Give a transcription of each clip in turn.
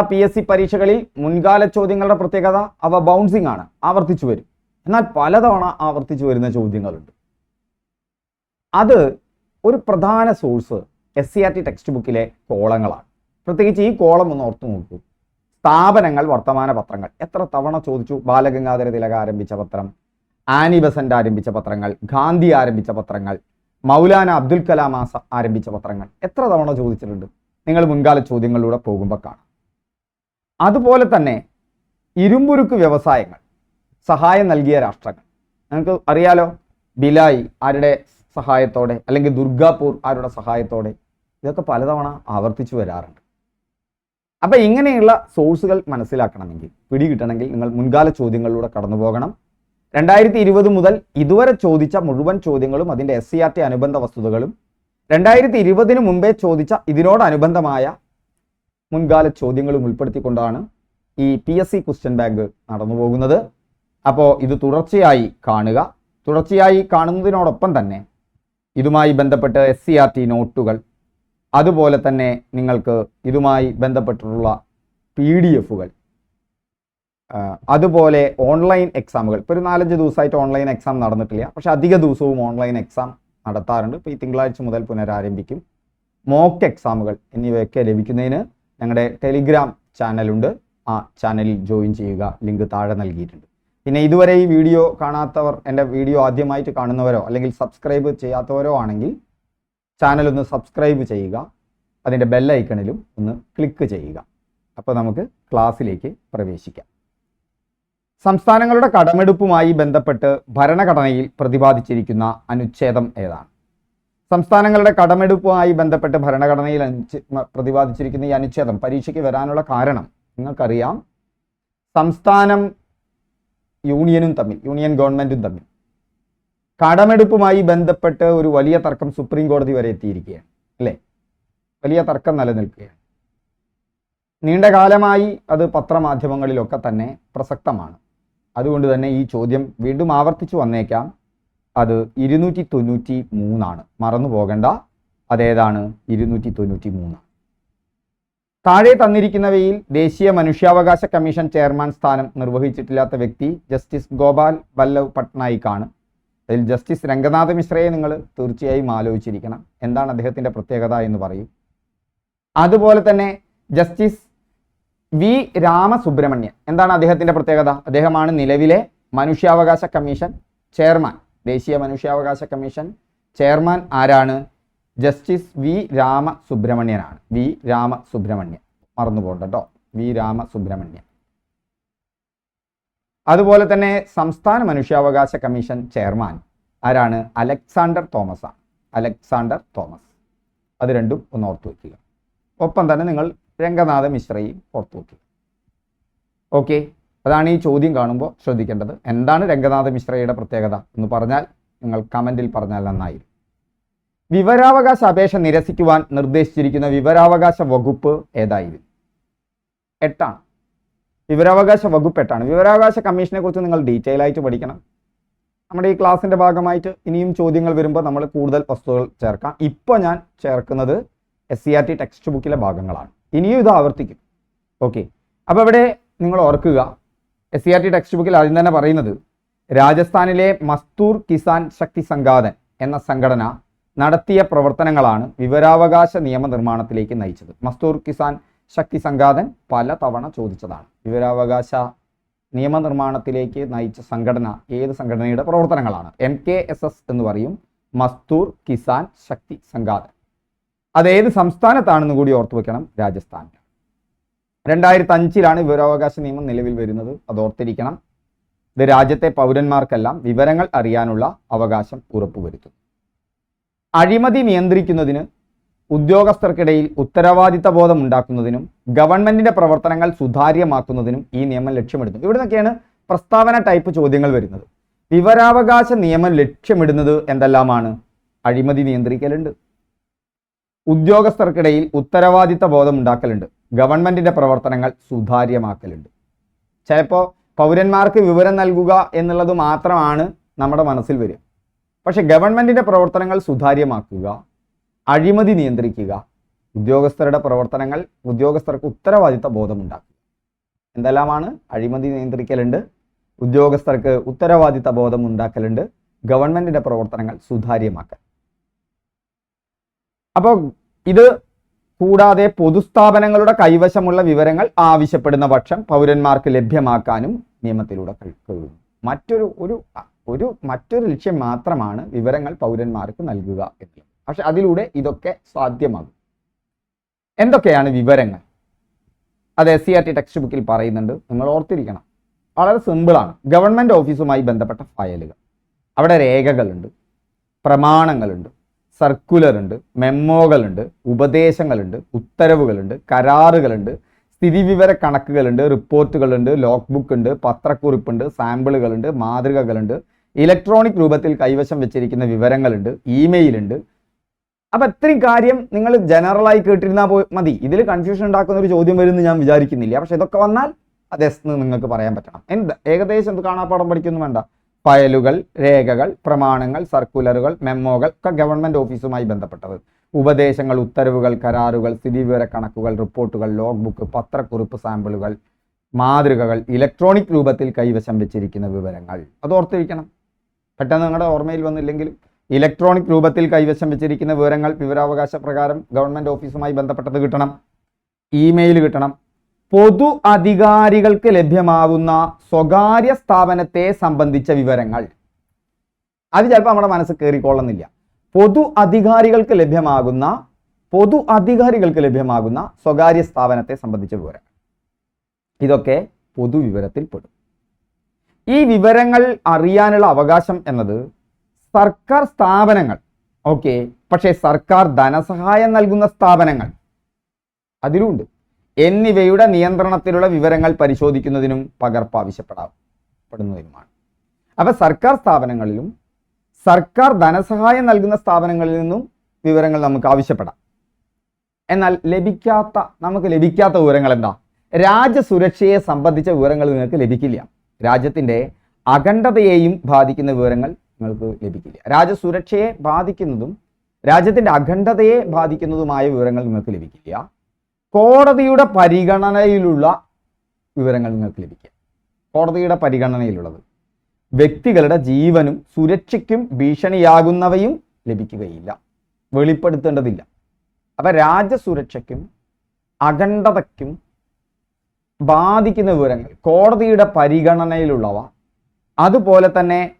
P S C പരീക്ഷകളിൽ മുൻകാല ചോദ്യങ്ങളുടെ പ്രത്യേകത അവ ബൗൺസിംഗ് ആണ് ആവർത്തിച്ചു വരും. എന്നാൽ പലതവണ ആവർത്തിച്ചു വരുന്ന ചോദ്യങ്ങളുണ്ട്. അത് ഒരു പ്രധാന source S C R T text ബുക്കിലെ കോളങ്ങളാണ്. പ്രത്യേകിച്ച് ഈ കോളം ഒന്ന് ഓർത്തു നോക്കൂ. സ്ഥാപനങ്ങൾ വർത്തമാന പത്രങ്ങൾ. എത്ര തവണ ചോദിച്ചു? ബാലഗംഗാധര തിലക ആരംഭിച്ച പത്രം ആനി ബസന്റ് ആരംഭിച്ച പത്രങ്ങൾ ഗാന്ധി ആരംഭിച്ച പത്രങ്ങൾ മൗലാന അബ്ദുൽ കലാം ആസ ആരംഭിച്ച പത്രങ്ങൾ. എത്ര തവണ ചോദിച്ചിട്ടുണ്ട്? നിങ്ങൾ മുൻകാല ചോദ്യങ്ങളിലൂടെ പോകുമ്പോൾ കാണാം. അതുപോലെ തന്നെ ഇരുമ്പുരുക്ക് വ്യവസായങ്ങൾ സഹായം നൽകിയ രാഷ്ട്രങ്ങൾ. നിങ്ങൾക്ക് അറിയാലോ ബിലായി ആരുടെ സഹായത്തോടെ അല്ലെങ്കിൽ ദുർഗാപൂർ ആരുടെ സഹായത്തോടെ ഇതൊക്കെ പലതവണ ആവർത്തിച്ചു വരാറുണ്ട്. അപ്പം ഇങ്ങനെയുള്ള സോഴ്സുകൾ മനസ്സിലാക്കണമെങ്കിൽ പിടികിട്ടണമെങ്കിൽ നിങ്ങൾ മുൻകാല ചോദ്യങ്ങളിലൂടെ കടന്നു പോകണം. രണ്ടായിരത്തി ഇരുപത് മുതൽ ഇതുവരെ ചോദിച്ച മുഴുവൻ ചോദ്യങ്ങളും അതിന്റെ എസ് സി ആർ ടി അനുബന്ധ വസ്തുതകളും രണ്ടായിരത്തി ഇരുപതിന് മുമ്പേ ചോദിച്ച ഇതിനോടനുബന്ധമായ മുൻകാല ചോദ്യങ്ങളും ഉൾപ്പെടുത്തിക്കൊണ്ടാണ് ഈ P S C question bank നടന്നു പോകുന്നത് അപ്പോൾ ഇത് തുടർച്ചയായി കാണുക. തുടർച്ചയായി കാണുന്നതിനോടൊപ്പം തന്നെ ഇതുമായി ബന്ധപ്പെട്ട് എസ് സി ആർ ടി നോട്ടുകൾ അതുപോലെ തന്നെ നിങ്ങൾക്ക് ഇതുമായി ബന്ധപ്പെട്ടിട്ടുള്ള പി ഡി എഫുകൾ അതുപോലെ ഓൺലൈൻ എക്സാമുകൾ ഇപ്പോൾ ഒരു നാലഞ്ച് ദിവസമായിട്ട് ഓൺലൈൻ എക്സാം നടന്നിട്ടില്ല. പക്ഷെ അധിക ദിവസവും ഓൺലൈൻ എക്സാം നടത്താറുണ്ട്. ഇപ്പോൾ ഈ തിങ്കളാഴ്ച മുതൽ പുനരാരംഭിക്കും. മോക്ക് എക്സാമുകൾ എന്നിവയൊക്കെ ലഭിക്കുന്നതിന് ഞങ്ങളുടെ ടെലിഗ്രാം ചാനലുണ്ട് ആ ചാനലിൽ ജോയിൻ ചെയ്യുക. ലിങ്ക് താഴെ നൽകിയിട്ടുണ്ട്. പിന്നെ ഇതുവരെ ഈ വീഡിയോ കാണാത്തവർ എന്റെ വീഡിയോ ആദ്യമായിട്ട് കാണുന്നവരോ അല്ലെങ്കിൽ സബ്സ്ക്രൈബ് ചെയ്യാത്തവരോ ആണെങ്കിൽ ചാനൽ ഒന്ന് സബ്സ്ക്രൈബ് ചെയ്യുക. അതിന്റെ ബെല്ലൈക്കണിലും ഒന്ന് ക്ലിക്ക് ചെയ്യുക. അപ്പോൾ നമുക്ക് ക്ലാസ്സിലേക്ക് പ്രവേശിക്കാം. സംസ്ഥാനങ്ങളുടെ കടമെടുപ്പുമായി ബന്ധപ്പെട്ട് ഭരണഘടനയിൽ പ്രതിപാദിച്ചിരിക്കുന്ന അനുച്ഛേദം ഏതാണ്? സംസ്ഥാനങ്ങളുടെ കടമെടുപ്പുമായി ബന്ധപ്പെട്ട് ഭരണഘടനയിൽ അനുച്ഛ പ്രതിപാദിച്ചിരിക്കുന്ന ഈ അനുച്ഛേദം പരീക്ഷയ്ക്ക് വരാനുള്ള കാരണം നിങ്ങൾക്കറിയാം. സംസ്ഥാനം യൂണിയനും തമ്മിൽ യൂണിയൻ ഗവൺമെന്റും തമ്മിൽ കടമെടുപ്പുമായി ബന്ധപ്പെട്ട് ഒരു വലിയ തർക്കം സുപ്രീം കോടതി വരെ എത്തിയിരിക്കുകയാണ് അല്ലേ? വലിയ തർക്കം നിലനിൽക്കുകയാണ്. നീണ്ട കാലമായി അത് പത്രമാധ്യമങ്ങളിലൊക്കെ തന്നെ പ്രസക്തമാണ്. അതുകൊണ്ട് തന്നെ ഈ ചോദ്യം വീണ്ടും ആവർത്തിച്ചു വന്നേക്കാം. അത് ഇരുന്നൂറ്റി തൊണ്ണൂറ്റി മൂന്നാണ് മറന്നു പോകേണ്ട അതേതാണ് ഇരുന്നൂറ്റി തൊണ്ണൂറ്റി മൂന്ന് താഴെ തന്നിരിക്കുന്നവയിൽ ദേശീയ മനുഷ്യാവകാശ കമ്മീഷൻ ചെയർമാൻ സ്ഥാനം നിർവഹിച്ചിട്ടില്ലാത്ത വ്യക്തി ജസ്റ്റിസ് ഗോപാൽ വല്ലഭ് പട്നായിക്കാണ്. അതിൽ ജസ്റ്റിസ് രംഗനാഥ മിശ്രയെ നിങ്ങൾ തീർച്ചയായും ആലോചിച്ചിരിക്കണം. എന്താണ് അദ്ദേഹത്തിന്റെ പ്രത്യേകത എന്ന് പറയും. അതുപോലെ തന്നെ ജസ്റ്റിസ് വി രാമസുബ്രഹ്മണ്യൻ. എന്താണ് അദ്ദേഹത്തിന്റെ പ്രത്യേകത? അദ്ദേഹമാണ് നിലവിലെ മനുഷ്യാവകാശ കമ്മീഷൻ ചെയർമാൻ. ദേശീയ മനുഷ്യാവകാശ കമ്മീഷൻ ചെയർമാൻ ആരാണ്? ജസ്റ്റിസ് വി രാമസുബ്രഹ്മണ്യനാണ്. വി രാമസുബ്രഹ്മണ്യൻ. മറന്നു പോകണ്ട വി രാമസുബ്രഹ്മണ്യൻ. അതുപോലെ തന്നെ സംസ്ഥാന മനുഷ്യാവകാശ കമ്മീഷൻ ചെയർമാൻ ആരാണ്? അലക്സാണ്ടർ തോമസ് ആണ്. Alexander Thomas. അത് രണ്ടും ഒന്ന് ഓർത്തു വയ്ക്കുക ഒപ്പം തന്നെ നിങ്ങൾ രംഗനാഥ മിശ്രയും ഓർത്തു വയ്ക്കുക ഓക്കെ? അതാണ് ഈ ചോദ്യം കാണുമ്പോൾ ശ്രദ്ധിക്കേണ്ടത്. എന്താണ് രംഗനാഥ മിശ്രയുടെ പ്രത്യേകത എന്ന് പറഞ്ഞാൽ നിങ്ങൾ കമന്റിൽ പറഞ്ഞാൽ നന്നായി. വിവരാവകാശ അപേക്ഷ നിരസിക്കുവാൻ നിർദ്ദേശിച്ചിരിക്കുന്ന വിവരാവകാശ വകുപ്പ് ഏതായിരുന്നു? എട്ടാണ്. വിവരാവകാശ വകുപ്പ് എട്ടാണ്. വിവരാവകാശ കമ്മീഷനെ കുറിച്ച് നിങ്ങൾ ഡീറ്റെയിൽ ആയിട്ട് പഠിക്കണം. നമ്മുടെ ഈ ക്ലാസ്സിന്റെ ഭാഗമായിട്ട് ഇനിയും ചോദ്യങ്ങൾ വരുമ്പോൾ നമ്മൾ കൂടുതൽ വസ്തുക്കൾ ചേർക്കാം. ഇപ്പോൾ ഞാൻ ചേർക്കുന്നത് S C R T text ബുക്കിലെ ഭാഗങ്ങളാണ്. ഇനിയും ഇത് ആവർത്തിക്കും. ഓക്കെ അപ്പോൾ ഇവിടെ നിങ്ങൾ ഓർക്കുക S C R T text ബുക്കിൽ ആദ്യം തന്നെ പറയുന്നത് രാജസ്ഥാനിലെ മസ്തൂർ കിസാൻ ശക്തി സംഘാതൻ എന്ന സംഘടന നടത്തിയ പ്രവർത്തനങ്ങളാണ് വിവരാവകാശ നിയമനിർമ്മാണത്തിലേക്ക് നയിച്ചത്. മസ്തൂർ കിസാൻ ശക്തി സംഘാതൻ പല തവണ ചോദിച്ചതാണ് വിവരാവകാശ നിയമനിർമ്മാണത്തിലേക്ക് നയിച്ച സംഘടന ഏത് സംഘടനയുടെ പ്രവർത്തനങ്ങളാണ്? എം കെ എസ് എസ് എന്ന് പറയും മസ്തൂർ കിസാൻ ശക്തി സംഘാതൻ. അതേത് സംസ്ഥാനത്താണെന്ന് കൂടി ഓർത്തു വെക്കണം രാജസ്ഥാനിൽ രണ്ടായിരത്തി അഞ്ചിലാണ് വിവരാവകാശ നിയമം നിലവിൽ വരുന്നത്. അത് ഓർത്തിരിക്കണം. ഇത് രാജ്യത്തെ പൗരന്മാർക്കെല്ലാം വിവരങ്ങൾ അറിയാനുള്ള അവകാശം ഉറപ്പുവരുത്തും. അഴിമതി നിയന്ത്രിക്കുന്നതിന് ഉദ്യോഗസ്ഥർക്കിടയിൽ ഉത്തരവാദിത്ത ബോധം ഉണ്ടാക്കുന്നതിനും ഗവൺമെന്റിന്റെ പ്രവർത്തനങ്ങൾ സുതാര്യമാക്കുന്നതിനും ഈ നിയമം ലക്ഷ്യമിടുന്നു. ഇവിടെ നിന്നൊക്കെയാണ് പ്രസ്താവന ടൈപ്പ് ചോദ്യങ്ങൾ വരുന്നത്. വിവരാവകാശ നിയമം ലക്ഷ്യമിടുന്നത് എന്തെല്ലാമാണ്? അഴിമതി നിയന്ത്രിക്കലുണ്ട്. ഉദ്യോഗസ്ഥർക്കിടയിൽ ഉത്തരവാദിത്ത ബോധം ഉണ്ടാക്കലുണ്ട് ഗവൺമെന്റിന്റെ പ്രവർത്തനങ്ങൾ സുതാര്യമാക്കലുണ്ട്. ചിലപ്പോൾ പൗരന്മാർക്ക് വിവരം നൽകുക എന്നുള്ളത് മാത്രമാണ് നമ്മുടെ മനസ്സിൽ വരിക. പക്ഷെ ഗവൺമെന്റിന്റെ പ്രവർത്തനങ്ങൾ സുതാര്യമാക്കുക അഴിമതി നിയന്ത്രിക്കുക ഉദ്യോഗസ്ഥരുടെ പ്രവർത്തനങ്ങൾ ഉദ്യോഗസ്ഥർക്ക് ഉത്തരവാദിത്ത ബോധമുണ്ടാക്കുക. എന്തെല്ലാമാണ്? അഴിമതി നിയന്ത്രിക്കലുണ്ട് ഉദ്യോഗസ്ഥർക്ക് ഉത്തരവാദിത്ത ബോധം ഉണ്ടാക്കലുണ്ട് ഗവൺമെന്റിന്റെ പ്രവർത്തനങ്ങൾ സുതാര്യമാക്കൽ. അപ്പോൾ ഇത് കൂടാതെ പൊതുസ്ഥാപനങ്ങളുടെ കൈവശമുള്ള വിവരങ്ങൾ ആവശ്യപ്പെടുന്ന പക്ഷം പൗരന്മാർക്ക് ലഭ്യമാക്കാനും നിയമത്തിലൂടെ കഴിയും. മറ്റൊരു ഒരു ഒരു മറ്റൊരു ലക്ഷ്യം മാത്രമാണ് വിവരങ്ങൾ പൗരന്മാർക്ക് നൽകുക എന്നുള്ളത്. പക്ഷെ അതിലൂടെ ഇതൊക്കെ സാധ്യമാകും. എന്തൊക്കെയാണ് വിവരങ്ങൾ? അത് S C R T text ബുക്കിൽ പറയുന്നുണ്ട്. നിങ്ങൾ ഓർത്തിരിക്കണം. വളരെ സിമ്പിളാണ് ഗവൺമെന്റ് ഓഫീസുമായി ബന്ധപ്പെട്ട ഫയലുകൾ അവിടെ രേഖകളുണ്ട്. പ്രമാണങ്ങളുണ്ട്. സർക്കുലർ ഉണ്ട് മെമ്മോകളുണ്ട് ഉപദേശങ്ങളുണ്ട് ഉത്തരവുകളുണ്ട് കരാറുകളുണ്ട് സ്ഥിതിവിവര കണക്കുകളുണ്ട് റിപ്പോർട്ടുകളുണ്ട് ലോക്ക് ബുക്ക് ഉണ്ട് പത്രക്കുറിപ്പുണ്ട് സാമ്പിളുകളുണ്ട് മാതൃകകളുണ്ട് ഇലക്ട്രോണിക് രൂപത്തിൽ കൈവശം വെച്ചിരിക്കുന്ന വിവരങ്ങളുണ്ട് ഇമെയിൽ ഉണ്ട് അപ്പൊ ഇത്രയും കാര്യം നിങ്ങൾ ജനറലായി കേട്ടിരുന്നാൽ പോയി മതി. ഇതിൽ കൺഫ്യൂഷൻ ഉണ്ടാക്കുന്ന ഒരു ചോദ്യം വരുമെന്ന് ഞാൻ വിചാരിക്കുന്നില്ല. പക്ഷെ ഇതൊക്കെ വന്നാൽ അത് എന്ന് നിങ്ങൾക്ക് പറയാൻ പറ്റണം. എന്ത്? ഏകദേശം എന്ത് കാണാപ്പാടം പഠിക്കൊന്നും വേണ്ട. ഫയലുകൾ രേഖകൾ പ്രമാണങ്ങൾ സർക്കുലറുകൾ മെമ്മോകൾ ഒക്കെ ഗവൺമെന്റ് ഓഫീസുമായി ബന്ധപ്പെട്ടത്. ഉപദേശങ്ങൾ ഉത്തരവുകൾ കരാറുകൾ സ്ഥിതിവിവര കണക്കുകൾ റിപ്പോർട്ടുകൾ ലോഗ് ബുക്ക് പത്രക്കുറിപ്പ് സാമ്പിളുകൾ മാതൃകകൾ ഇലക്ട്രോണിക് രൂപത്തിൽ കൈവശം വെച്ചിരിക്കുന്ന വിവരങ്ങൾ. അത് ഓർത്തിരിക്കണം. പെട്ടെന്ന് നിങ്ങളുടെ ഓർമ്മയിൽ വന്നില്ലെങ്കിലും ഇലക്ട്രോണിക് രൂപത്തിൽ കൈവശം വെച്ചിരിക്കുന്ന വിവരങ്ങൾ വിവരാവകാശ പ്രകാരം ഗവൺമെന്റ് ഓഫീസുമായി ബന്ധപ്പെട്ടത് കിട്ടണം. ഇമെയിൽ കിട്ടണം. പൊതു അധികാരികൾക്ക് ലഭ്യമാകുന്ന സ്വകാര്യ സ്ഥാപനത്തെ സംബന്ധിച്ച വിവരങ്ങൾ. അത് ചിലപ്പോൾ നമ്മുടെ മനസ്സ് കയറിക്കൊള്ളുന്നില്ല പൊതു അധികാരികൾക്ക് ലഭ്യമാകുന്ന പൊതു അധികാരികൾക്ക് ലഭ്യമാകുന്ന സ്വകാര്യ സ്ഥാപനത്തെ സംബന്ധിച്ച വിവരങ്ങൾ. ഇതൊക്കെ പൊതുവിവരത്തിൽ പെടും. ഈ വിവരങ്ങൾ അറിയാനുള്ള അവകാശം എന്നത് സർക്കാർ സ്ഥാപനങ്ങൾ ഓക്കെ പക്ഷേ സർക്കാർ ധനസഹായം നൽകുന്ന സ്ഥാപനങ്ങൾ അതിലുണ്ട്. എന്നിവയുടെ നിയന്ത്രണത്തിലുള്ള വിവരങ്ങൾ പരിശോധിക്കുന്നതിനും പകർപ്പ് ആവശ്യപ്പെടാപ്പെടുന്നതിനുമാണ് അപ്പൊ സർക്കാർ സ്ഥാപനങ്ങളിലും സർക്കാർ ധനസഹായം നൽകുന്ന സ്ഥാപനങ്ങളിൽ നിന്നും വിവരങ്ങൾ നമുക്ക് ആവശ്യപ്പെടാം. എന്നാൽ ലഭിക്കാത്ത നമുക്ക് ലഭിക്കാത്ത വിവരങ്ങൾ എന്താ? രാജ്യസുരക്ഷയെ സംബന്ധിച്ച വിവരങ്ങൾ നിങ്ങൾക്ക് ലഭിക്കില്ല. രാജ്യത്തിന്റെ അഖണ്ഡതയെയും ബാധിക്കുന്ന വിവരങ്ങൾ നിങ്ങൾക്ക് ലഭിക്കില്ല. രാജ്യസുരക്ഷയെ ബാധിക്കുന്നതും രാജ്യത്തിന്റെ അഖണ്ഡതയെ ബാധിക്കുന്നതുമായ വിവരങ്ങൾ നിങ്ങൾക്ക് ലഭിക്കില്ല. കോടതിയുടെ പരിഗണനയിലുള്ള വിവരങ്ങൾ നിങ്ങൾക്ക് ലഭിക്കുക കോടതിയുടെ പരിഗണനയിലുള്ളത്. വ്യക്തികളുടെ ജീവനും സുരക്ഷയ്ക്കും ഭീഷണിയാകുന്നവയും ലഭിക്കുകയില്ല. വെളിപ്പെടുത്തേണ്ടതില്ല. അപ്പൊ രാജ്യസുരക്ഷയ്ക്കും അഖണ്ഡതയ്ക്കും ബാധിക്കുന്ന വിവരങ്ങൾ കോടതിയുടെ പരിഗണനയിലുള്ളവ അതുപോലെ തന്നെ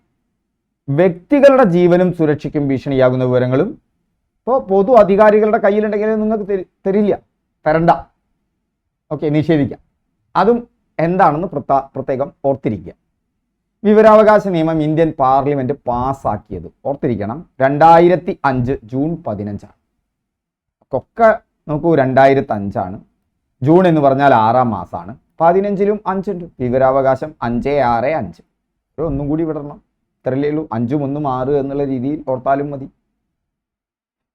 വ്യക്തികളുടെ ജീവനും സുരക്ഷയ്ക്കും ഭീഷണിയാകുന്ന വിവരങ്ങളും ഇപ്പോൾ പൊതു അധികാരികളുടെ കയ്യിലുണ്ടെങ്കിൽ നിങ്ങൾക്ക് തരി- തരില്ല. തരണ്ട. ഓക്കെ നിഷേധിക്കാം. അതും എന്താണെന്ന് പ്രത്ത- പ്രത്യേകം ഓർത്തിരിക്കുക. വിവരാവകാശ നിയമം ഇന്ത്യൻ പാർലമെന്റ് പാസ്സാക്കിയത് ഓർത്തിരിക്കണം രണ്ടായിരത്തി അഞ്ച് ജൂൺ പതിനഞ്ചാണ്. ഒക്കെ നോക്കൂ രണ്ടായിരത്തി അഞ്ചാണ് ജൂൺ എന്ന് പറഞ്ഞാൽ ആറാം മാസമാണ് പതിനഞ്ചിലും അഞ്ചുണ്ട്. വിവരാവകാശം അഞ്ച് ആറ് അഞ്ച്. ഒന്നും കൂടി വിടണം ഇത്രയല്ലേ ഉള്ളൂ. അഞ്ചും ഒന്നും ആറ് എന്നുള്ള രീതിയിൽ ഓർത്താലും മതി.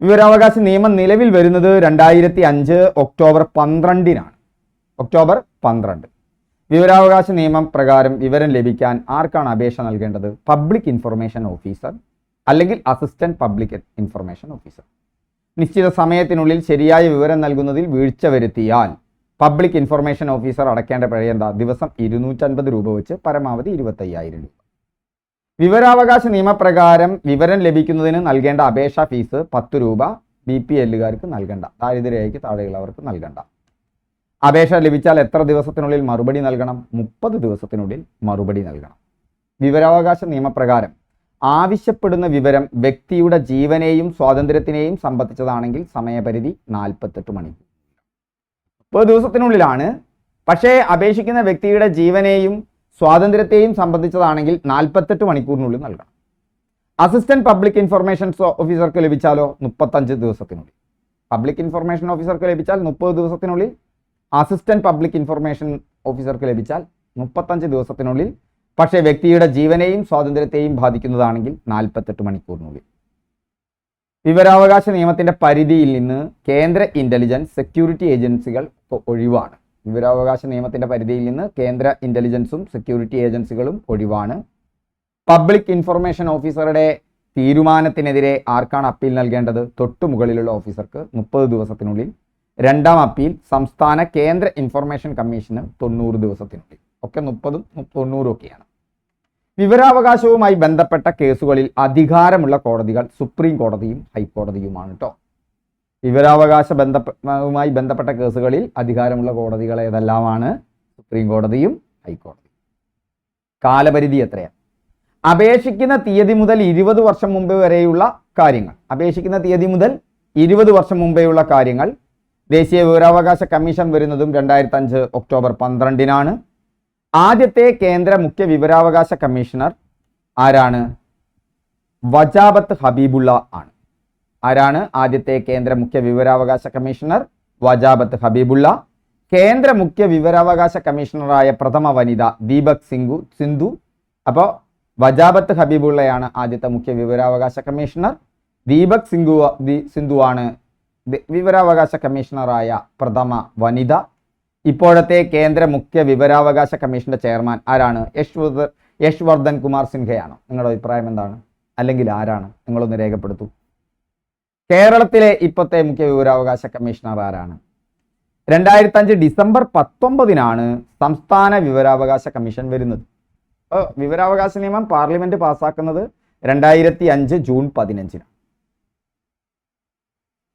വിവരാവകാശ നിയമം നിലവിൽ വരുന്നത് രണ്ടായിരത്തി അഞ്ച് ഒക്ടോബർ പന്ത്രണ്ടിനാണ്. ഒക്ടോബർ പന്ത്രണ്ട്. വിവരാവകാശ നിയമം പ്രകാരം വിവരം ലഭിക്കാൻ ആർക്കാണ് അപേക്ഷ നൽകേണ്ടത്? പബ്ലിക് ഇൻഫർമേഷൻ ഓഫീസർ അല്ലെങ്കിൽ അസിസ്റ്റന്റ് പബ്ലിക് ഇൻഫർമേഷൻ ഓഫീസർ നിശ്ചിത സമയത്തിനുള്ളിൽ ശരിയായ വിവരം നൽകുന്നതിൽ വീഴ്ച വരുത്തിയാൽ പബ്ലിക് ഇൻഫർമേഷൻ ഓഫീസർ അടയ്ക്കേണ്ട പിഴ എന്താ? ദിവസം ഇരുന്നൂറ്റൻപത് രൂപ വെച്ച് പരമാവധി ഇരുപത്തയ്യായിരം രൂപ. വിവരാവകാശ നിയമപ്രകാരം വിവരം ലഭിക്കുന്നതിന് നൽകേണ്ട അപേക്ഷാ ഫീസ് പത്ത് രൂപ ബി പി എല്ലുകാർക്ക് നൽകണ്ട. ദാരിദ്ര്യരേഖയ്ക്ക് താഴെയുള്ളവർക്ക് നൽകണ്ട. അപേക്ഷ ലഭിച്ചാൽ എത്ര ദിവസത്തിനുള്ളിൽ മറുപടി നൽകണം? മുപ്പത് ദിവസത്തിനുള്ളിൽ മറുപടി നൽകണം. വിവരാവകാശ നിയമപ്രകാരം ആവശ്യപ്പെടുന്ന വിവരം വ്യക്തിയുടെ ജീവനെയും സ്വാതന്ത്ര്യത്തിനെയും സംബന്ധിച്ചതാണെങ്കിൽ സമയപരിധി നാൽപ്പത്തെട്ട് മണിക്കൂർ. മുപ്പത് ദിവസത്തിനുള്ളിലാണ്. പക്ഷേ അപേക്ഷിക്കുന്ന വ്യക്തിയുടെ ജീവനെയും സ്വാതന്ത്ര്യത്തെയും സംബന്ധിച്ചതാണെങ്കിൽ നാൽപ്പത്തെട്ട് മണിക്കൂറിനുള്ളിൽ നൽകണം. അസിസ്റ്റന്റ് പബ്ലിക് ഇൻഫർമേഷൻ ഓഫീസർക്ക് ലഭിച്ചാലോ മുപ്പത്തഞ്ച് ദിവസത്തിനുള്ളിൽ. പബ്ലിക് ഇൻഫർമേഷൻ ഓഫീസർക്ക് ലഭിച്ചാൽ മുപ്പത് ദിവസത്തിനുള്ളിൽ. അസിസ്റ്റന്റ് പബ്ലിക് ഇൻഫർമേഷൻ ഓഫീസർക്ക് ലഭിച്ചാൽ മുപ്പത്തഞ്ച് ദിവസത്തിനുള്ളിൽ. പക്ഷേ വ്യക്തിയുടെ ജീവനെയും സ്വാതന്ത്ര്യത്തെയും ബാധിക്കുന്നതാണെങ്കിൽ നാൽപ്പത്തെട്ട് മണിക്കൂറിനുള്ളിൽ. വിവരാവകാശ നിയമത്തിന്റെ പരിധിയിൽ നിന്ന് കേന്ദ്ര ഇന്റലിജൻസ് സെക്യൂരിറ്റി ഏജൻസികൾ ഒഴിവാണ്. വിവരാവകാശ നിയമത്തിന്റെ പരിധിയിൽ നിന്ന് കേന്ദ്ര ഇന്റലിജൻസും സെക്യൂരിറ്റി ഏജൻസികളും ഒഴിവാണ്. പബ്ലിക് ഇൻഫർമേഷൻ ഓഫീസറുടെ തീരുമാനത്തിനെതിരെ ആർക്കാണ് അപ്പീൽ നൽകേണ്ടത്? തൊട്ടു മുകളിലുള്ള ഓഫീസർക്ക് മുപ്പത് ദിവസത്തിനുള്ളിൽ. രണ്ടാം അപ്പീൽ സംസ്ഥാന കേന്ദ്ര ഇൻഫർമേഷൻ കമ്മീഷന് തൊണ്ണൂറ് ദിവസത്തിനുള്ളിൽ. ഒക്കെ മുപ്പതും തൊണ്ണൂറും ഒക്കെയാണ്. വിവരാവകാശവുമായി ബന്ധപ്പെട്ട കേസുകളിൽ അധികാരമുള്ള കോടതികൾ സുപ്രീം കോടതിയും ഹൈക്കോടതിയുമാണ് കേട്ടോ വിവരാവകാശ ബന്ധവുമായി ബന്ധപ്പെട്ട കേസുകളിൽ അധികാരമുള്ള കോടതികൾ ഏതെല്ലാമാണ്? സുപ്രീം കോടതിയും ഹൈക്കോടതിയും. കാലപരിധി എത്രയാണ്? അപേക്ഷിക്കുന്ന തീയതി മുതൽ ഇരുപത് വർഷം മുമ്പ് വരെയുള്ള കാര്യങ്ങൾ. അപേക്ഷിക്കുന്ന തീയതി മുതൽ ഇരുപത് വർഷം മുമ്പേയുള്ള കാര്യങ്ങൾ. ദേശീയ വിവരാവകാശ കമ്മീഷൻ വരുന്നതും രണ്ടായിരത്തി അഞ്ച് ഒക്ടോബർ പന്ത്രണ്ടിനാണ്. ആദ്യത്തെ കേന്ദ്ര മുഖ്യ വിവരാവകാശ കമ്മീഷണർ ആരാണ്? വജാബത്ത് ഹബീബുള്ള ആണ്. ആരാണ് ആദ്യത്തെ കേന്ദ്ര മുഖ്യ വിവരാവകാശ കമ്മീഷണർ? വജാബത്ത് ഹബീബുള്ള. കേന്ദ്ര മുഖ്യ വിവരാവകാശ കമ്മീഷണറായ പ്രഥമ വനിത ദീപക് സിംഗു സിന്ധു. അപ്പോൾ വജാബത്ത് ഹബീബുള്ളയാണ് ആദ്യത്തെ മുഖ്യ വിവരാവകാശ കമ്മീഷണർ. ദീപക് സിംഗു സിന്ധുവാണ് വിവരാവകാശ കമ്മീഷണറായ പ്രഥമ വനിത. ഇപ്പോഴത്തെ കേന്ദ്ര മുഖ്യ വിവരാവകാശ കമ്മീഷന്റെ ചെയർമാൻ ആരാണ്? യശ്വർ യശ്വർദ്ധൻ കുമാർ സിൻഹയാണോ. നിങ്ങളുടെ അഭിപ്രായം എന്താണ്? അല്ലെങ്കിൽ ആരാണ്? നിങ്ങളൊന്ന് രേഖപ്പെടുത്തൂ. കേരളത്തിലെ ഇപ്പോഴത്തെ മുഖ്യ വിവരാവകാശ കമ്മീഷണർ ആരാണ്? രണ്ടായിരത്തി അഞ്ച് ഡിസംബർ പത്തൊമ്പതിനാണ് സംസ്ഥാന വിവരാവകാശ കമ്മീഷൻ വരുന്നത്. അപ്പോൾ വിവരാവകാശ നിയമം പാർലമെന്റ് പാസ്സാക്കുന്നത് രണ്ടായിരത്തി അഞ്ച് ജൂൺ പതിനഞ്ചിന്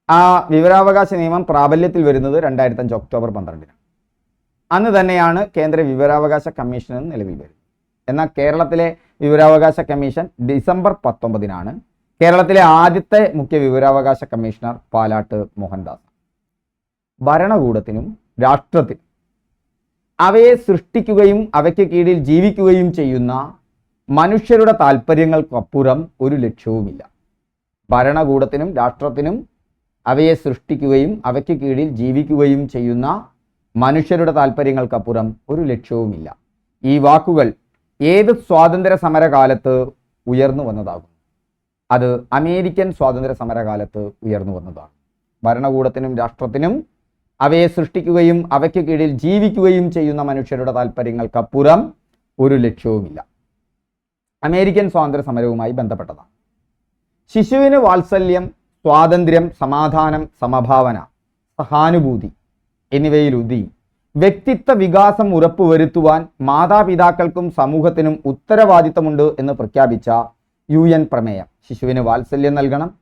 ആ വിവരാവകാശ നിയമം പ്രാബല്യത്തിൽ വരുന്നത് രണ്ടായിരത്തി അഞ്ച് ഒക്ടോബർ പന്ത്രണ്ടിന് അന്ന് തന്നെയാണ് കേന്ദ്ര വിവരാവകാശ കമ്മീഷൻ നിലവിൽ വരുന്നത്. എന്നാൽ കേരളത്തിലെ വിവരാവകാശ കമ്മീഷൻ ഡിസംബർ പത്തൊമ്പതിനാണ് കേരളത്തിലെ ആദ്യത്തെ മുഖ്യ വിവരാവകാശ കമ്മീഷണർ പാലാട്ട് മോഹൻദാസ്. ഭരണകൂടത്തിനും രാഷ്ട്രത്തിനും അവയെ സൃഷ്ടിക്കുകയും അവയ്ക്ക് കീഴിൽ ജീവിക്കുകയും ചെയ്യുന്ന മനുഷ്യരുടെ താല്പര്യങ്ങൾക്കപ്പുറം ഒരു ലക്ഷ്യവുമില്ല. ഭരണകൂടത്തിനും രാഷ്ട്രത്തിനും അവയെ സൃഷ്ടിക്കുകയും അവയ്ക്ക് കീഴിൽ ജീവിക്കുകയും ചെയ്യുന്ന മനുഷ്യരുടെ താല്പര്യങ്ങൾക്കപ്പുറം ഒരു ലക്ഷ്യവുമില്ല. ഈ വാക്കുകൾ ഏത് സ്വാതന്ത്ര്യ സമരകാലത്ത് ഉയർന്നു വന്നതാകും? അത് അമേരിക്കൻ സ്വാതന്ത്ര്യ സമരകാലത്ത് ഉയർന്നു വന്നതാണ്. ഭരണകൂടത്തിനും രാഷ്ട്രത്തിനും അവയെ സൃഷ്ടിക്കുകയും അവയ്ക്ക് കീഴിൽ ജീവിക്കുകയും ചെയ്യുന്ന മനുഷ്യരുടെ താല്പര്യങ്ങൾക്കപ്പുറം ഒരു ലക്ഷ്യവുമില്ല. അമേരിക്കൻ സ്വാതന്ത്ര്യ സമരവുമായി ബന്ധപ്പെട്ടതാണ്. ശിശുവിന് വാത്സല്യം സ്വാതന്ത്ര്യം സമാധാനം സമഭാവന സഹാനുഭൂതി എന്നിവയിലുതി വ്യക്തിത്വ വികാസം ഉറപ്പുവരുത്തുവാൻ മാതാപിതാക്കൾക്കും സമൂഹത്തിനും ഉത്തരവാദിത്തമുണ്ട് എന്ന് പ്രഖ്യാപിച്ച യു എൻ പ്രമേയം. ശിശുവിന് വാത്സല്യം നൽകണം.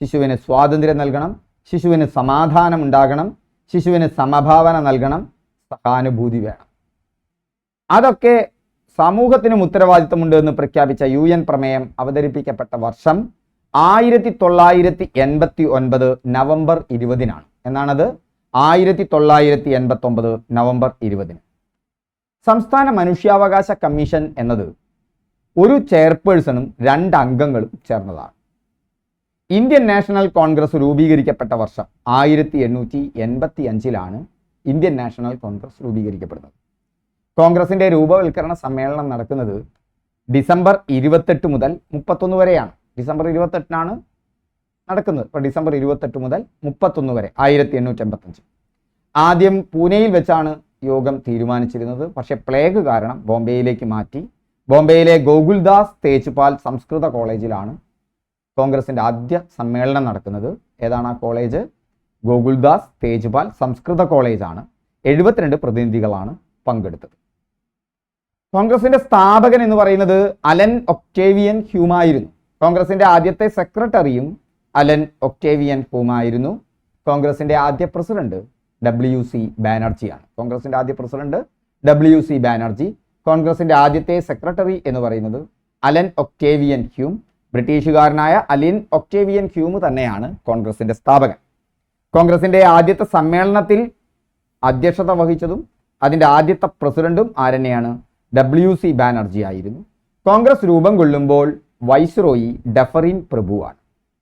ശിശുവിന് സ്വാതന്ത്ര്യം നൽകണം. ശിശുവിന് സമാധാനം ഉണ്ടാകണം. ശിശുവിന് സമഭാവന നൽകണം. സഹാനുഭൂതി വേണം. അതൊക്കെ സമൂഹത്തിനും ഉത്തരവാദിത്തമുണ്ട് എന്ന് പ്രഖ്യാപിച്ച യു എൻ പ്രമേയം അവതരിപ്പിക്കപ്പെട്ട വർഷം ആയിരത്തി തൊള്ളായിരത്തി എൺപത്തി ഒൻപത് നവംബർ ഇരുപതിനാണ്. എന്നാണത്? ആയിരത്തി തൊള്ളായിരത്തി എൺപത്തി നവംബർ ഇരുപതിന്. സംസ്ഥാന മനുഷ്യാവകാശ കമ്മീഷൻ എന്നത് ഒരു ചെയർപേഴ്സണും രണ്ട് അംഗങ്ങളും ചേർന്നതാണ്. ഇന്ത്യൻ നാഷണൽ കോൺഗ്രസ് രൂപീകരിക്കപ്പെട്ട വർഷം ആയിരത്തി എണ്ണൂറ്റി എൺപത്തി അഞ്ചിലാണ് ഇന്ത്യൻ നാഷണൽ കോൺഗ്രസ് രൂപീകരിക്കപ്പെടുന്നത്. കോൺഗ്രസിന്റെ രൂപവൽക്കരണ സമ്മേളനം നടക്കുന്നത് ഡിസംബർ ഇരുപത്തെട്ട് മുതൽ മുപ്പത്തൊന്ന് വരെയാണ്. ഡിസംബർ ഇരുപത്തെട്ടിനാണ് നടക്കുന്നത്. ഇപ്പോൾ ഡിസംബർ ഇരുപത്തെട്ട് മുതൽ മുപ്പത്തൊന്ന് വരെ ആയിരത്തി എണ്ണൂറ്റി എൺപത്തഞ്ച് ആദ്യം പൂനെയിൽ വെച്ചാണ് യോഗം തീരുമാനിച്ചിരുന്നത്. പക്ഷേ പ്ലേഗ് കാരണം ബോംബെയിലേക്ക് മാറ്റി ബോംബെയിലെ ഗോകുൽദാസ് തേജ്പാൽ സംസ്കൃത കോളേജിലാണ് കോൺഗ്രസിന്റെ ആദ്യ സമ്മേളനം നടക്കുന്നത്. ഏതാണ് ആ കോളേജ്? ഗോകുൽദാസ് തേജ്പാൽ സംസ്കൃത കോളേജാണ്. എഴുപത്തിരണ്ട് പ്രതിനിധികളാണ് പങ്കെടുത്തത്. കോൺഗ്രസിന്റെ സ്ഥാപകൻ എന്ന് പറയുന്നത് അലൻ ഒക്ടേവിയൻ ഹ്യൂമായിരുന്നു. കോൺഗ്രസിന്റെ ആദ്യത്തെ സെക്രട്ടറിയും അലൻ ഒക്ടേവിയൻ ഹ്യൂമായിരുന്നു. കോൺഗ്രസിന്റെ ആദ്യ പ്രസിഡന്റ് ഡബ്ല്യു സി ബാനർജിയാണ്. കോൺഗ്രസിന്റെ ആദ്യ പ്രസിഡന്റ് ഡബ്ല്യു സി ബാനർജി. കോൺഗ്രസിന്റെ ആദ്യത്തെ സെക്രട്ടറി എന്ന് പറയുന്നത് അലൻ ഒക്ടേവിയൻ ഹ്യൂം. ബ്രിട്ടീഷുകാരനായ അലിൻ ഒക്ടേവിയൻ ഹ്യൂം തന്നെയാണ് കോൺഗ്രസിന്റെ സ്ഥാപകൻ. കോൺഗ്രസിന്റെ ആദ്യത്തെ സമ്മേളനത്തിൽ അധ്യക്ഷത വഹിച്ചതും അതിന്റെ ആദ്യത്തെ പ്രസിഡന്റും ആരെന്നെയാണ്? ഡബ്ല്യു സി ബാനർജി ആയിരുന്നു. കോൺഗ്രസ് രൂപം കൊള്ളുമ്പോൾ വൈസ്രോയി ഡഫറിൻ പ്രഭുവാണ്.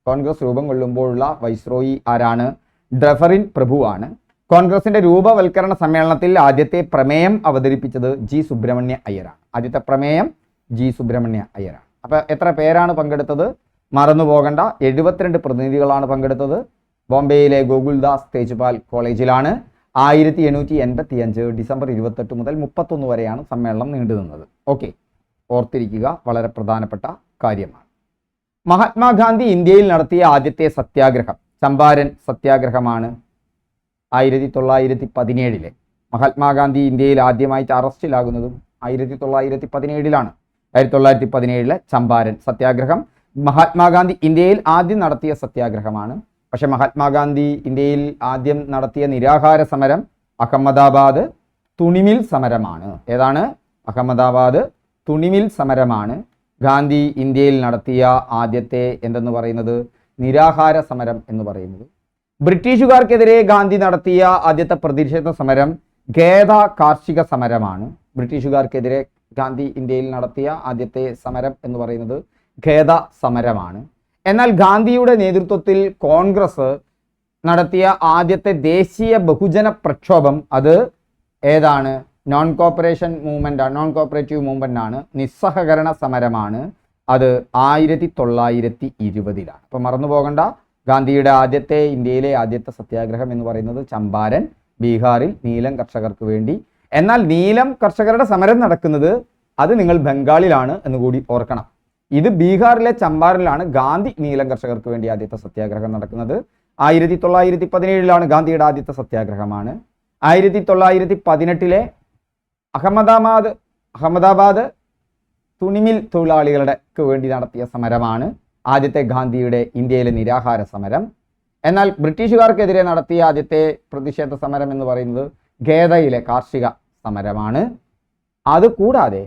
കോൺഗ്രസ് രൂപം കൊള്ളുമ്പോഴുള്ള വൈസ്രോയി ആരാണ്? ഡഫറിൻ പ്രഭുവാണ്. കോൺഗ്രസിന്റെ രൂപവൽക്കരണ സമ്മേളനത്തിൽ ആദ്യത്തെ പ്രമേയം അവതരിപ്പിച്ചത് ജി സുബ്രഹ്മണ്യ അയ്യരാണ്. ആദ്യത്തെ പ്രമേയം ജി സുബ്രഹ്മണ്യ അയ്യരാണ്. അപ്പൊ എത്ര പേരാണ് പങ്കെടുത്തത്? മറന്നു പോകണ്ട എഴുപത്തിരണ്ട് പ്രതിനിധികളാണ് പങ്കെടുത്തത്. ബോംബെയിലെ ഗോകുൽദാസ് തേജ്പാൽ കോളേജിലാണ് ആയിരത്തി എണ്ണൂറ്റി എൺപത്തി അഞ്ച് ഡിസംബർ ഇരുപത്തെട്ട് മുതൽ മുപ്പത്തൊന്ന് വരെയാണ് സമ്മേളനം നീണ്ടു നിന്നത്. ഓക്കെ. ഓർത്തിരിക്കുക. വളരെ പ്രധാനപ്പെട്ട കാര്യമാണ്. മഹാത്മാഗാന്ധി ഇന്ത്യയിൽ നടത്തിയ ആദ്യത്തെ സത്യാഗ്രഹം. ചമ്പാരൻ സത്യാഗ്രഹമാണ്. ആയിരത്തി തൊള്ളായിരത്തി പതിനേഴിലെ മഹാത്മാഗാന്ധി ഇന്ത്യയിൽ ആദ്യമായിട്ട് അറസ്റ്റിലാകുന്നതും ആയിരത്തി തൊള്ളായിരത്തി പതിനേഴിലാണ് ആയിരത്തി തൊള്ളായിരത്തി പതിനേഴിലെ ചമ്പാരൻ സത്യാഗ്രഹം. മഹാത്മാഗാന്ധി ഇന്ത്യയിൽ ആദ്യം നടത്തിയ സത്യാഗ്രഹമാണ്. പക്ഷെ മഹാത്മാഗാന്ധി ഇന്ത്യയിൽ ആദ്യം നടത്തിയ നിരാഹാര സമരം അഹമ്മദാബാദ് തുണിമിൽ സമരമാണ്. ഏതാണ്? അഹമ്മദാബാദ് തുണിമിൽ സമരമാണ്. ഗാന്ധി ഇന്ത്യയിൽ നടത്തിയ ആദ്യത്തെ എന്തെന്ന് പറയുന്നത്? നിരാഹാര സമരം എന്ന് പറയുന്നത്. ബ്രിട്ടീഷുകാർക്കെതിരെ ഗാന്ധി നടത്തിയ ആദ്യത്തെ പ്രതിഷേധ സമരം ഖേദ കാർഷിക സമരമാണ്. ബ്രിട്ടീഷുകാർക്കെതിരെ ഗാന്ധി ഇന്ത്യയിൽ നടത്തിയ ആദ്യത്തെ സമരം എന്ന് പറയുന്നത് ഖേദ സമരമാണ്. എന്നാൽ ഗാന്ധിയുടെ നേതൃത്വത്തിൽ കോൺഗ്രസ് നടത്തിയ ആദ്യത്തെ ദേശീയ ബഹുജന പ്രക്ഷോഭം അത് ഏതാണ്? Non cooperation movement non cooperative movement ആണ്. നിസ്സഹകരണ സമരമാണ്. അത് ആയിരത്തി തൊള്ളായിരത്തി ഇരുപതിലാണ്. അപ്പം മറന്നു പോകണ്ട ഗാന്ധിയുടെ ആദ്യത്തെ ഇന്ത്യയിലെ ആദ്യത്തെ സത്യാഗ്രഹം എന്ന് പറയുന്നത് ചമ്പാരൻ ബീഹാറിൽ നീലം കർഷകർക്ക് വേണ്ടി. എന്നാൽ നീലം കർഷകരുടെ സമരം നടക്കുന്നത് അത് നിങ്ങൾ ബംഗാളിലാണ് എന്ന് കൂടി ഓർക്കണം. ഇത് ബീഹാറിലെ ചമ്പാരനിലാണ് ഗാന്ധി നീലം കർഷകർക്ക് വേണ്ടി ആദ്യത്തെ സത്യാഗ്രഹം നടക്കുന്നത്. ആയിരത്തി തൊള്ളായിരത്തി പതിനേഴിലാണ് ഗാന്ധിയുടെ ആദ്യത്തെ സത്യാഗ്രഹമാണ്. ആയിരത്തി തൊള്ളായിരത്തി പതിനെട്ടിലെ അഹമ്മദാബാദ് അഹമ്മദാബാദ് തുണിമിൽ തൊഴിലാളികളുടെ വേണ്ടി നടത്തിയ സമരമാണ്. ആദ്യത്തെ ഗാന്ധിയുടെ ഇന്ത്യയിലെ നിരാഹാര സമരം. എന്നാൽ ബ്രിട്ടീഷുകാർക്കെതിരെ നടത്തിയ ആദ്യത്തെ പ്രതിഷേധ സമരം എന്ന് പറയുന്നത് ഖേദയിലെ കാർഷിക സമരമാണ്. അതുകൂടാതെ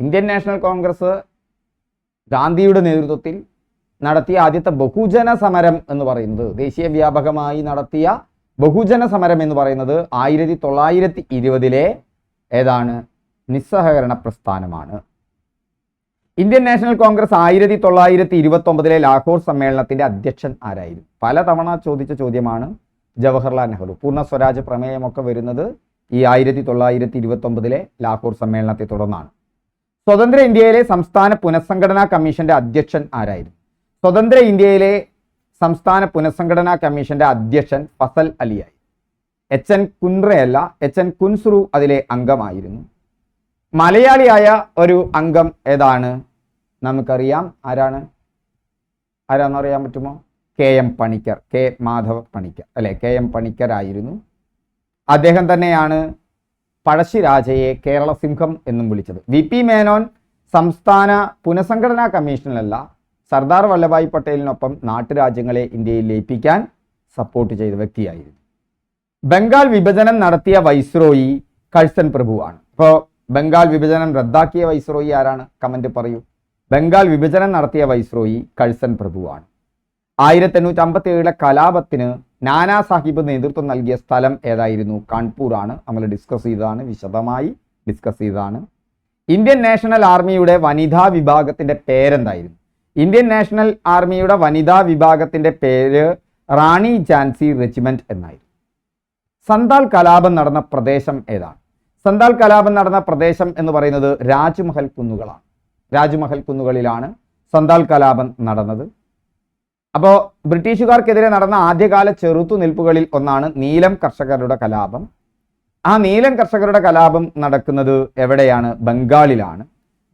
ഇന്ത്യൻ നാഷണൽ കോൺഗ്രസ് ഗാന്ധിയുടെ നേതൃത്വത്തിൽ നടത്തിയ ആദ്യത്തെ ബഹുജന സമരം എന്ന് പറയുന്നത് ദേശീയ വ്യാപകമായി നടത്തിയ ബഹുജന സമരം എന്ന് പറയുന്നത് ആയിരത്തി തൊള്ളായിരത്തി ഇരുപതിലെ ഏതാണ് നിസ്സഹകരണ പ്രസ്ഥാനമാണ്. ഇന്ത്യൻ നാഷണൽ കോൺഗ്രസ് ആയിരത്തി തൊള്ളായിരത്തി ഇരുപത്തി ഒമ്പതിലെ ലാഹോർ സമ്മേളനത്തിന്റെ അധ്യക്ഷൻ ആരായിരുന്നു? പലതവണ ചോദിച്ച ചോദ്യമാണ് ജവഹർലാൽ നെഹ്റു. പൂർണ സ്വരാജ് പ്രമേയമൊക്കെ വരുന്നത് ഈ ആയിരത്തി തൊള്ളായിരത്തി ഇരുപത്തി ഒമ്പതിലെ ലാഹോർ സമ്മേളനത്തെ തുടർന്നാണ്. സ്വതന്ത്ര ഇന്ത്യയിലെ സംസ്ഥാന പുനഃസംഘടനാ കമ്മീഷന്റെ അധ്യക്ഷൻ ആരായിരുന്നു? സ്വതന്ത്ര ഇന്ത്യയിലെ സംസ്ഥാന പുനഃസംഘടനാ കമ്മീഷന്റെ അധ്യക്ഷൻ ഫസൽ അലിയായി. എച്ച് എൻ കുൻറയല്ല എച്ച് എൻ കുൻസ്രു അതിലെ അംഗമായിരുന്നു. മലയാളിയായ ഒരു അംഗം ഏതാണ്? നമുക്കറിയാം ആരാണ്? ആരാന്ന് അറിയാൻ പറ്റുമോ? K M Panikkar K Madhava Panikkar അല്ലെ? കെ എം പണിക്കരായിരുന്നു അദ്ദേഹം തന്നെയാണ് പഴശ്ശിരാജയെ കേരള സിംഹം എന്നും വിളിച്ചത്. വി പി മേനോൻ സംസ്ഥാന പുനഃസംഘടനാ കമ്മീഷനിലല്ല സർദാർ വല്ലഭായ് പട്ടേലിനൊപ്പം നാട്ടുരാജ്യങ്ങളെ ഇന്ത്യയിൽ ലയിപ്പിക്കാൻ സപ്പോർട്ട് ചെയ്ത വ്യക്തിയായിരുന്നു. ബംഗാൾ വിഭജനം നടത്തിയ വൈസ്രോയി കഴ്സൻ പ്രഭുവാണ്. ഇപ്പോൾ ബംഗാൾ വിഭജനം റദ്ദാക്കിയ വൈസ്രോയി ആരാണ്? കമന്റ് പറയൂ. ബംഗാൾ വിഭജനം നടത്തിയ വൈസ്രോയി കഴ്സൻ പ്രഭുവാണ്. ആയിരത്തി എണ്ണൂറ്റി അമ്പത്തി ഏഴിലെ കലാപത്തിന് നാനാ സാഹിബ് നേതൃത്വം നൽകിയ സ്ഥലം ഏതായിരുന്നു? കാൺപൂർ ആണ് നമ്മൾ ഡിസ്കസ് ചെയ്തതാണ് വിശദമായി ഡിസ്കസ് ചെയ്തതാണ്. ഇന്ത്യൻ നാഷണൽ ആർമിയുടെ വനിതാ വിഭാഗത്തിന്റെ പേരെന്തായിരുന്നു? ഇന്ത്യൻ നാഷണൽ ആർമിയുടെ വനിതാ വിഭാഗത്തിന്റെ പേര് റാണി ജാൻസി റെജിമെന്റ് എന്നായിരുന്നു. സന്താൽ കലാപം നടന്ന പ്രദേശം ഏതാണ്? സന്താൽ കലാപം നടന്ന പ്രദേശം എന്ന് പറയുന്നത് രാജ്മഹൽ കുന്നുകളാണ്. രാജ്മഹൽ കുന്നുകളിലാണ് സന്താൽ കലാപം നടന്നത്. അപ്പോൾ ബ്രിട്ടീഷുകാർക്കെതിരെ നടന്ന ആദ്യകാല ചെറുത്തുനിൽപ്പുകളിൽ ഒന്നാണ് നീലം കർഷകരുടെ കലാപം. ആ നീലം കർഷകരുടെ കലാപം നടക്കുന്നത് എവിടെയാണ്? ബംഗാളിലാണ്.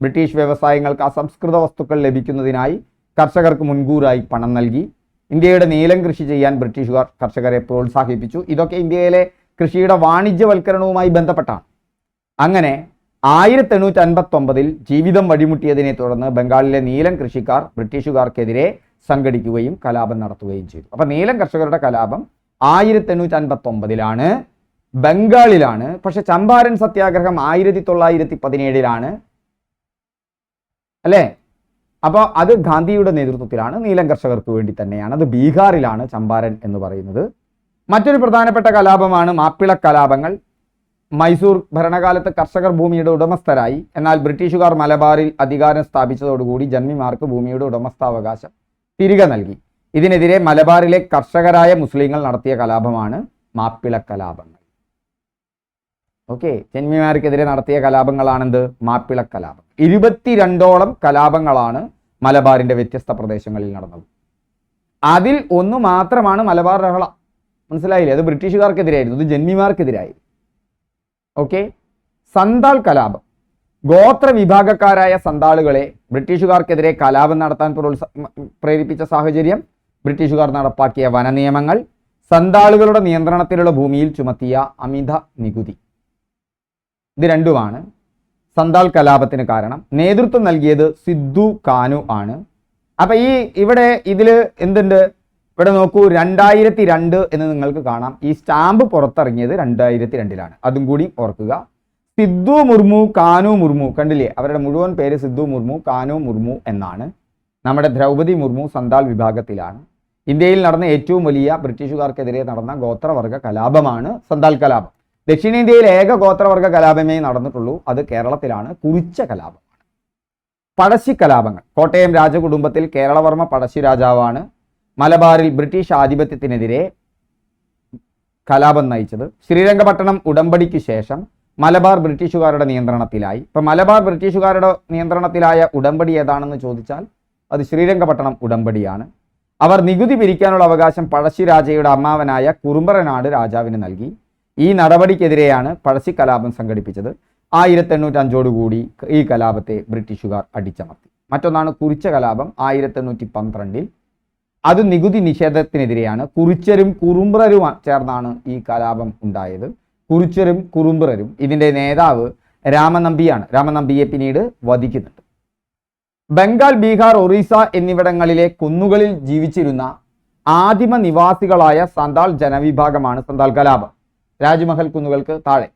ബ്രിട്ടീഷ് വ്യവസായങ്ങൾക്ക് അസംസ്കൃത വസ്തുക്കൾ ലഭിക്കുന്നതിനായി കർഷകർക്ക് മുൻകൂറായി പണം നൽകി. ഇന്ത്യയുടെ നീലം കൃഷി ചെയ്യാൻ ബ്രിട്ടീഷുകാർ കർഷകരെ പ്രോത്സാഹിപ്പിച്ചു. ഇതൊക്കെ ഇന്ത്യയിലെ കൃഷിയുടെ വാണിജ്യവൽക്കരണവുമായി ബന്ധപ്പെട്ടാണ്. അങ്ങനെ ആയിരത്തി എണ്ണൂറ്റി അൻപത്തി ഒമ്പതിൽ ജീവിതം വഴിമുട്ടിയതിനെ തുടർന്ന് ബംഗാളിലെ നീലം കൃഷിക്കാർ ബ്രിട്ടീഷുകാർക്കെതിരെ സംഘടിക്കുകയും കലാപം നടത്തുകയും ചെയ്തു. അപ്പൊ നീലം കർഷകരുടെ കലാപം ആയിരത്തി എണ്ണൂറ്റി അൻപത്തി ഒമ്പതിലാണ് ബംഗാളിലാണ്. പക്ഷെ ചമ്പാരൻ സത്യാഗ്രഹം ആയിരത്തി തൊള്ളായിരത്തി പതിനേഴിലാണ് അല്ലേ? അപ്പോൾ അത് ഗാന്ധിയുടെ നേതൃത്വത്തിലാണ് നീലം കർഷകർക്ക് വേണ്ടി തന്നെയാണ്. അത് ബീഹാറിലാണ് ചമ്പാരൻ എന്ന് പറയുന്നത്. മറ്റൊരു പ്രധാനപ്പെട്ട കലാപമാണ് മാപ്പിള കലാപങ്ങൾ മൈസൂർ ഭരണകാലത്ത് കർഷകർ ഭൂമിയുടെ ഉടമസ്ഥരായി. എന്നാൽ ബ്രിട്ടീഷുകാർ മലബാറിൽ അധികാരം സ്ഥാപിച്ചതോടുകൂടി ജന്മിമാർക്ക് ഭൂമിയുടെ ഉടമസ്ഥാവകാശം തിരികെ നൽകി. ഇതിനെതിരെ മലബാറിലെ കർഷകരായ മുസ്ലിങ്ങൾ നടത്തിയ കലാപമാണ് മാപ്പിള കലാപങ്ങൾ ഓക്കെ ജന്മിമാർക്കെതിരെ നടത്തിയ കലാപങ്ങളാണെന്ത്? മാപ്പിള കലാപം ഇരുപത്തിരണ്ടോളം കലാപങ്ങളാണ് മലബാറിന്റെ വ്യത്യസ്ത പ്രദേശങ്ങളിൽ നടന്നത്. അതിൽ ഒന്ന് മാത്രമാണ് മലബാർ റഹള മനസ്സിലായില്ലേ? അത് ബ്രിട്ടീഷുകാർക്കെതിരായിരുന്നു ഇത് ജന്മിമാർക്കെതിരായി ഓക്കെ സന്താൾ കലാപം. ഗോത്ര വിഭാഗക്കാരായ സന്താളുകളെ ബ്രിട്ടീഷുകാർക്കെതിരെ കലാപം നടത്താൻ പ്രേരിപ്പിച്ച സാഹചര്യം ബ്രിട്ടീഷുകാർ നടപ്പാക്കിയ വന നിയമങ്ങൾ സന്താളുകളുടെ നിയന്ത്രണത്തിലുള്ള ഭൂമിയിൽ ചുമത്തിയ അമിത നികുതി. ഇത് രണ്ടുമാണ്. സന്താൾ കലാപത്തിന് കാരണം. നേതൃത്വം നൽകിയത് സിദ്ധു കാനു ആണ്. അപ്പൊ ഈ ഇവിടെ ഇതിൽ എന്തുണ്ട്? ഇവിടെ നോക്കൂ രണ്ടായിരത്തി രണ്ട് എന്ന് നിങ്ങൾക്ക് കാണാം. ഈ സ്റ്റാമ്പ് പുറത്തിറങ്ങിയത് രണ്ടായിരത്തി രണ്ടിലാണ് അതും കൂടി ഓർക്കുക. സിദ്ധു മുർമു കാനു മുർമു. കണ്ടില്ലേ? അവരുടെ മുഴുവൻ പേര് സിദ്ധു മുർമു കാനു മുർമു എന്നാണ്. നമ്മുടെ ദ്രൗപതി മുർമു സന്താൽ വിഭാഗത്തിലാണ്. ഇന്ത്യയിൽ നടന്ന ഏറ്റവും വലിയ ബ്രിട്ടീഷുകാർക്കെതിരെ നടന്ന ഗോത്രവർഗ കലാപമാണ് സന്താൽ കലാപം. ദക്ഷിണേന്ത്യയിൽ ഏക ഗോത്രവർഗ കലാപമേ നടന്നിട്ടുള്ളൂ. അത് കേരളത്തിലാണ്. കുറിച്ച കലാപമാണ്. പഴശ്ശി കലാപങ്ങൾ കോട്ടയം രാജകുടുംബത്തിൽ കേരളവർമ്മ പഴശ്ശി രാജാവാണ് മലബാറിൽ ബ്രിട്ടീഷ് ആധിപത്യത്തിനെതിരെ കലാപം നയിച്ചത്. ശ്രീരംഗപട്ടണം ഉടമ്പടിക്ക് ശേഷം മലബാർ ബ്രിട്ടീഷുകാരുടെ നിയന്ത്രണത്തിലായി. ഇപ്പൊ മലബാർ ബ്രിട്ടീഷുകാരുടെ നിയന്ത്രണത്തിലായ ഉടമ്പടി ഏതാണെന്ന് ചോദിച്ചാൽ അത് ശ്രീരംഗപട്ടണം ഉടമ്പടിയാണ്. അവർ നികുതി പിരിക്കാനുള്ള അവകാശം പഴശ്ശി രാജയുടെ അമ്മാവനായ കുറുമ്പറനാട് രാജാവിന് നൽകി. ഈ നടപടിക്കെതിരെയാണ് പഴശ്ശി കലാപം സംഘടിപ്പിച്ചത്. ആയിരത്തി എണ്ണൂറ്റി അഞ്ചോടുകൂടി ഈ കലാപത്തെ ബ്രിട്ടീഷുകാർ അടിച്ചമർത്തി. മറ്റൊന്നാണ് കുറിച്ച കലാപം ആയിരത്തി എണ്ണൂറ്റി പന്ത്രണ്ടിൽ അത് നികുതി നിഷേധത്തിനെതിരെയാണ്. കുറിച്ചരും കുറുമ്പ്രരും ചേർന്നാണ് ഈ കലാപം ഉണ്ടായത്. കുറിച്ചരും കുറുമ്പ്രരും ഇതിന്റെ നേതാവ് രാമനമ്പിയാണ്. രാമനമ്പിയെ പിന്നീട് വധിക്കുന്നുണ്ട്. ബംഗാൾ ബീഹാർ ഒറീസ എന്നിവിടങ്ങളിലെ കുന്നുകളിൽ ജീവിച്ചിരുന്ന ആദിമ നിവാസികളായ സന്താൾ ജനവിഭാഗമാണ് സന്താൾ കലാപം. രാജ്മഹൽ കുന്നുകൾക്ക് താഴെ.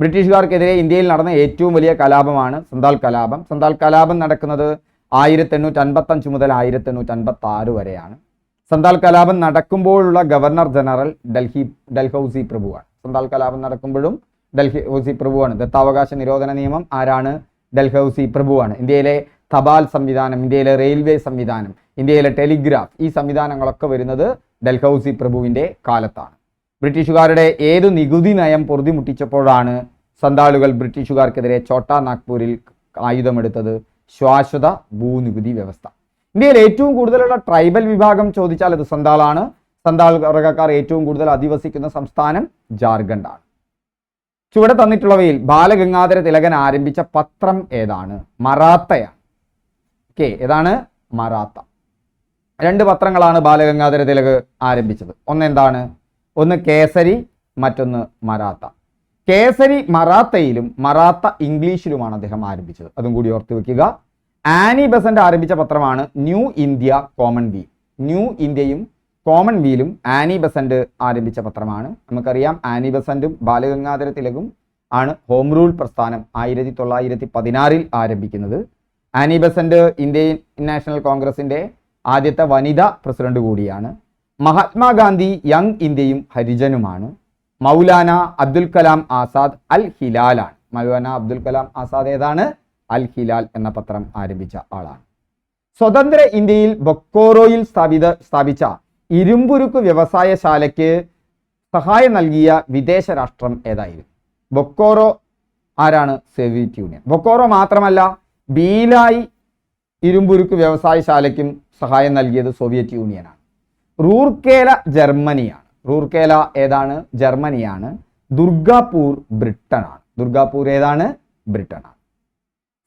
ബ്രിട്ടീഷുകാർക്കെതിരെ ഇന്ത്യയിൽ നടന്ന ഏറ്റവും വലിയ കലാപമാണ് സന്താൾ കലാപം. സന്താൾ കലാപം നടക്കുന്നത് ആയിരത്തി എണ്ണൂറ്റി അൻപത്തി അഞ്ച് മുതൽ ആയിരത്തി എണ്ണൂറ്റി അൻപത്തി ആറ് വരെയാണ്. സന്താൽ കലാപം നടക്കുമ്പോഴുള്ള ഗവർണർ ജനറൽ ഡൽഹി ഡൽഹൌസി പ്രഭുവാണ്. സന്താൽ കലാപം നടക്കുമ്പോഴും ഡൽഹി ഹൗസി പ്രഭുവാണ്. ദത്താവകാശ നിരോധന നിയമം ആരാണ്? ഡൽഹൌസി പ്രഭുവാണ്. ഇന്ത്യയിലെ തപാൽ സംവിധാനം ഇന്ത്യയിലെ റെയിൽവേ സംവിധാനം ഇന്ത്യയിലെ ടെലിഗ്രാഫ് ഈ സംവിധാനങ്ങളൊക്കെ വരുന്നത് ഡൽഹൌസി പ്രഭുവിന്റെ കാലത്താണ്. ബ്രിട്ടീഷുകാരുടെ ഏത് നികുതി നയം പൊറുതിമുട്ടിച്ചപ്പോഴാണ് സന്താളുകൾ ബ്രിട്ടീഷുകാർക്കെതിരെ ചോട്ടാ നാഗ്പൂരിൽ ആയുധമെടുത്തത്? ശാശ്വത ഭൂനികുതി വ്യവസ്ഥ. ഇന്ത്യയിൽ ഏറ്റവും കൂടുതലുള്ള ട്രൈബൽ വിഭാഗം ചോദിച്ചാൽ അത് സന്താളാണ്. സന്താൾ വർഗക്കാർ ഏറ്റവും കൂടുതൽ അധിവസിക്കുന്ന സംസ്ഥാനം ജാർഖണ്ഡാണ്. ചുവടെ തന്നിട്ടുള്ളവയിൽ ബാലഗംഗാധര തിലകൻ ആരംഭിച്ച പത്രം ഏതാണ്? മറാത്തയാണ്. ഓക്കെ ഏതാണ്? മറാത്ത. രണ്ട് പത്രങ്ങളാണ് ബാലഗംഗാധര തിലക് ആരംഭിച്ചത്. ഒന്ന് എന്താണ്? ഒന്ന് കേസരി മറ്റൊന്ന് മറാത്ത. കേസരി മറാത്തയിലും മറാത്ത ഇംഗ്ലീഷിലുമാണ് അദ്ദേഹം ആരംഭിച്ചത്. അതും കൂടി ഓർത്ത് വെക്കുക. ആനി ബസന്റ് ആരംഭിച്ച പത്രമാണ് New India Commonweal. New ഇന്ത്യയും കോമൺ വീലും ആനി ബസന്റ് ആരംഭിച്ച പത്രമാണ്. നമുക്കറിയാം ആനി ബസന്റും ബാലഗംഗാധര തിലകും ആണ് ഹോം റൂൾ പ്രസ്ഥാനം ആയിരത്തി തൊള്ളായിരത്തി പതിനാറിൽ ആരംഭിക്കുന്നത്. ആനി ബസന്റ് ഇന്ത്യൻ നാഷണൽ കോൺഗ്രസിന്റെ ആദ്യത്തെ വനിതാ പ്രസിഡന്റ് കൂടിയാണ്. മഹാത്മാഗാന്ധി യങ് ഇന്ത്യയും ഹരിജനുമാണ്. മൗലാന അബ്ദുൽ കലാം ആസാദ് അൽ ഹിലാലാണ്. മൗലാന അബ്ദുൽ കലാം ആസാദ് ഏതാണ്? അൽ ഹിലാൽ എന്ന പത്രം ആരംഭിച്ച ആളാണ്. സ്വതന്ത്ര ഇന്ത്യയിൽ ബൊക്കോറോയിൽ സ്ഥാപിത സ്ഥാപിച്ച ഇരുമ്പുരുക്ക് വ്യവസായശാലയ്ക്ക് സഹായം നൽകിയ വിദേശ രാഷ്ട്രം ഏതായിരുന്നു? ബൊക്കോറോ ആരാണ്? Soviet union. ബൊക്കോറോ മാത്രമല്ല ബീലായി ഇരുമ്പുരുക്ക് വ്യവസായശാലയ്ക്കും സഹായം നൽകിയത് സോവിയറ്റ് യൂണിയനാണ്. റൂർക്കേല ജർമ്മനിയാണ്. റൂർക്കേല ഏതാണ്? ജർമ്മനിയാണ്. ദുർഗാപൂർ ബ്രിട്ടനാണ്. ദുർഗാപൂർ ഏതാണ്? ബ്രിട്ടനാണ്.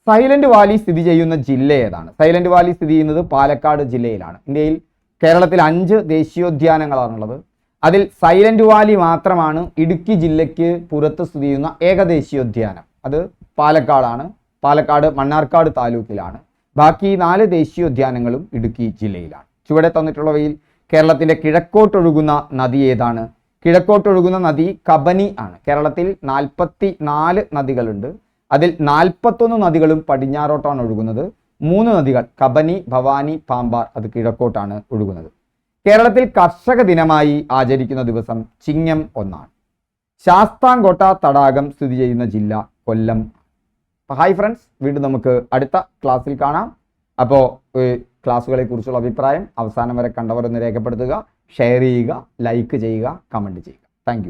സൈലന്റ് വാലി സ്ഥിതി ചെയ്യുന്ന ജില്ല ഏതാണ്? സൈലന്റ് വാലി സ്ഥിതി ചെയ്യുന്നത് പാലക്കാട് ജില്ലയിലാണ്. ഇന്ത്യയിൽ കേരളത്തിൽ അഞ്ച് ദേശീയോദ്യാനങ്ങളാണുള്ളത്. അതിൽ സൈലന്റ് വാലി മാത്രമാണ് ഇടുക്കി ജില്ലയ്ക്ക് പുറത്ത് സ്ഥിതി ചെയ്യുന്ന ഏക ദേശീയോദ്യാനം അത് പാലക്കാടാണ്. പാലക്കാട് മണ്ണാർക്കാട് താലൂക്കിലാണ്. ബാക്കി നാല് ദേശീയോദ്യാനങ്ങളും ഇടുക്കി ജില്ലയിലാണ്. ചുവടെ തന്നിട്ടുള്ളവയിൽ കേരളത്തിന്റെ കിഴക്കോട്ടൊഴുകുന്ന നദി ഏതാണ്? കിഴക്കോട്ടൊഴുകുന്ന നദി കബനി ആണ്. കേരളത്തിൽ നാൽപ്പത്തി നാല് നദികളുണ്ട്. അതിൽ നാൽപ്പത്തൊന്ന് നദികളും പടിഞ്ഞാറോട്ടാണ് ഒഴുകുന്നത്. മൂന്ന് നദികൾ കബനി ഭവാനി പാമ്പാർ അത് കിഴക്കോട്ടാണ് ഒഴുകുന്നത്. കേരളത്തിൽ കർഷക ദിനമായി ആചരിക്കുന്ന ദിവസം ചിങ്ങം ഒന്നാണ്. ശാസ്താംകോട്ട തടാകം സ്ഥിതി ചെയ്യുന്ന ജില്ല കൊല്ലം ഹായ് ഫ്രണ്ട്സ് വീണ്ടും നമുക്ക് അടുത്ത ക്ലാസ്സിൽ കാണാം. അപ്പോൾ ക്ലാസ്സുകളെ കുറിച്ചുള്ള അഭിപ്രായം അവസാനം വരെ കണ്ടവരൊന്ന് രേഖപ്പെടുത്തുക ഷെയർ ചെയ്യുക ലൈക്ക് ചെയ്യുക കമന്റ് ചെയ്യുക. താങ്ക്